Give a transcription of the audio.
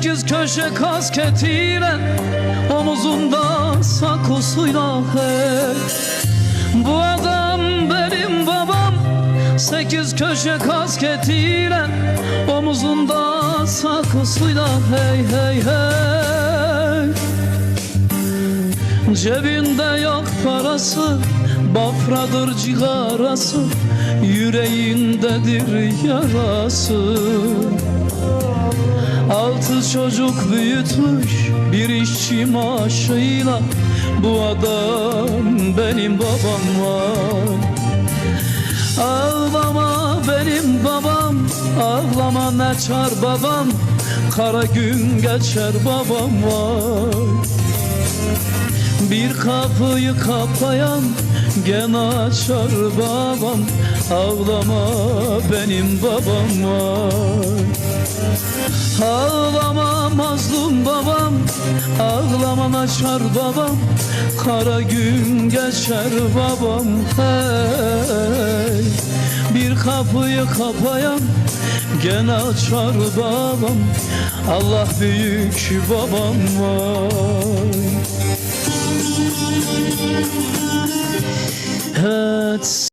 köşe kasketiyle Omuzunda sakosuyla hey Bu adam benim babam Sekiz köşe kasketiyle Omuzunda sakosuyla hey hey hey. Cebinde yok parası Bafradır cigarası Yüreğindedir yarası Altı çocuk büyütmüş Bir işçi maaşıyla. Bu adam benim babam var. Ağlama benim babam Ağlama ne çar babam. Kara gün geçer babam var. Bir kapıyı kapayan gene açar babam. Ağlama benim babam var mazlum babam Ağlama açar babam. Kara gün geçer babam hey. Bir kapıyı kapayan gene açar babam. Allah büyük babam var Evet